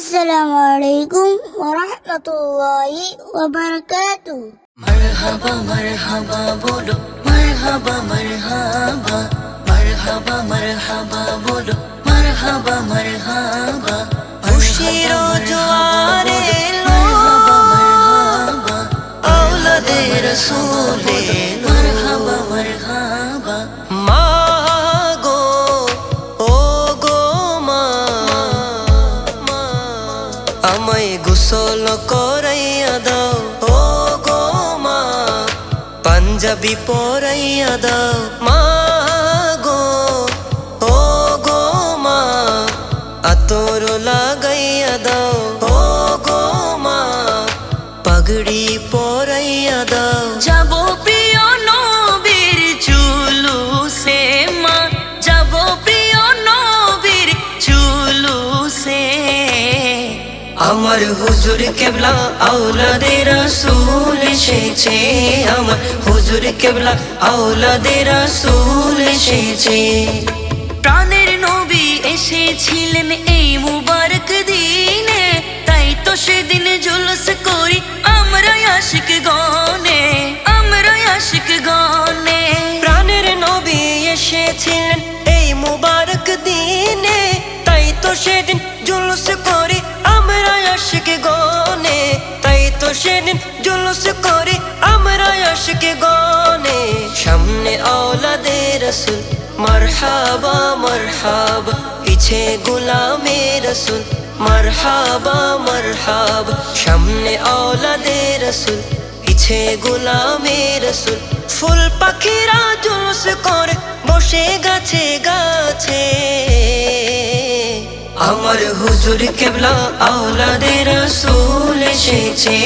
السلام علیکم ورحمۃ اللہ وبرکاتہ۔ مرحبا مرحبا، بولو۔ مرحبا مرحبا۔ مرحبا مرحبا، بولو۔ مرحبا مرحبا۔ خوشی رو جوارے لو اولاد رسول পাঞ্জাবি পরাইয়া দাও। মা গো ও গো মা আতর লাগাইয়া দাও। আমার হুজুর কেবলা আওলাদে রাসূল এসেছে, আমার হুজুর কেবলা আওলাদে রাসূল এসেছে। প্রাণের নবী এসেছিলেন এই মুবারক দিনে, তাই তো সেদিন জুলুস করি আমরা আশিক গনে, আমরা আশিক গনে। প্রাণের নবী এসেছিলেন এই মুবারক দিনে, তাই তো সেদিন জুলুস করি রসুল মারহাবা মারহাবা পিছে গোলামে রসুল মারহাবা মারহাবা সামনে আওলাদে রসুল পিছে গোলামে রসুল ফুল পাখিরা জুলুস করে বসে গাছে গাছে আমার হুজুর কেবলা আওলাদে রসুল এসেছে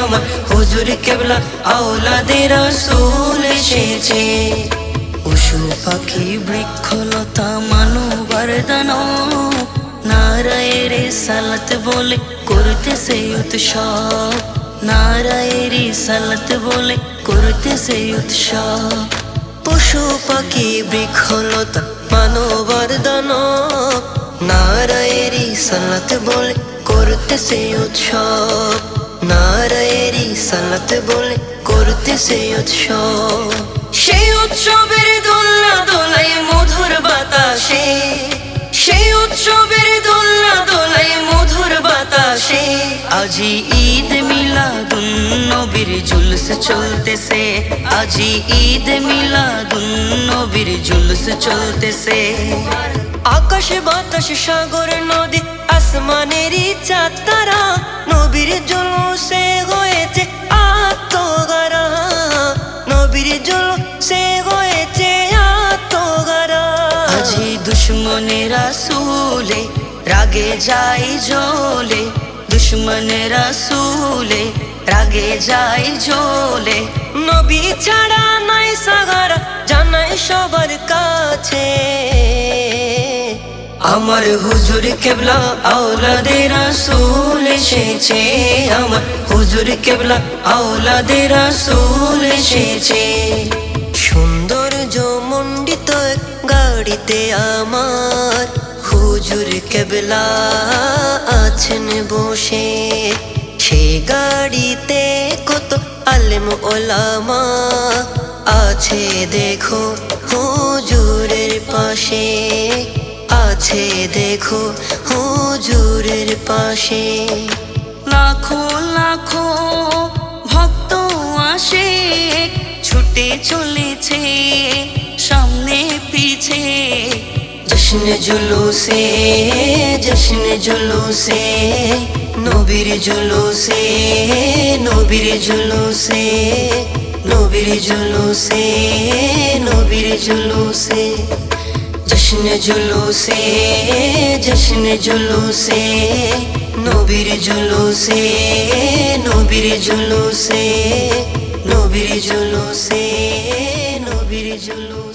আমার হুজুর কেবলা আওলাদে রসুল এসেছে পশু পাখি বৃক্ষলতা মানবার দানব নারায়ের সালাত বলে করতেছে উৎসব। নারায়ের সালাত বলে করতেছে উৎসব। পশু পাখি বৃক্ষলতা মানবার দানব নারায়েরই সালাত বলে করতেছে উৎসব। নারায়েরই সালাত বলে করতেছে উৎসব। সেই আজি ঈদ মিলাদুন নবীর জুলুস চলতেছে। আজি ঈদ মিলাদুন নবীর জুলুস চলতেছে। আকাশ, বাতাস, সাগর, নদী, আসমানেরই চাঁদ, তারা নবীর জুলুসে হয়েছে আত্মগারা। নবীর জুলুসে হয়েছে আত্মগারা। আজি দুশ্মনেরা সুলে রাগে যাই জ্বলে। দুশ্মনেরা সুলে রাগে যাই জ্বলে। নবী ছাড়া নাই সাগারা জানাই সবার কাছে। আমার হুজুর কেবলা আওলাদে রাসূল এসেছে, আমার হুজুর কেবলা আওলাদে রাসূল এসেছে। সৌন্দর্য মণ্ডিত এক গাড়িতে আমার হুজুর কেবলা আছেন বসে। সে গাড়িতে কত আলেম ওলামা আছে দেখো হুজুরের পাশে। আছে দেখো হুজুরের পাশে। লাখো লাখো ভক্ত আসে, ছুটে চলেছে, সামনে পিছে। জশ্ন জুলুসে জশ্ন জুলুসে, নবীর জুলুসে নবীর জুলুসে নবীর জুলুসে নবীর জুলুসে, জশ্ন জুলুসে জশ্ন জুলুসে, নবীর জুলুসে নবীর জুলুসে নবীর জুলুসে নবীর জুলুসে।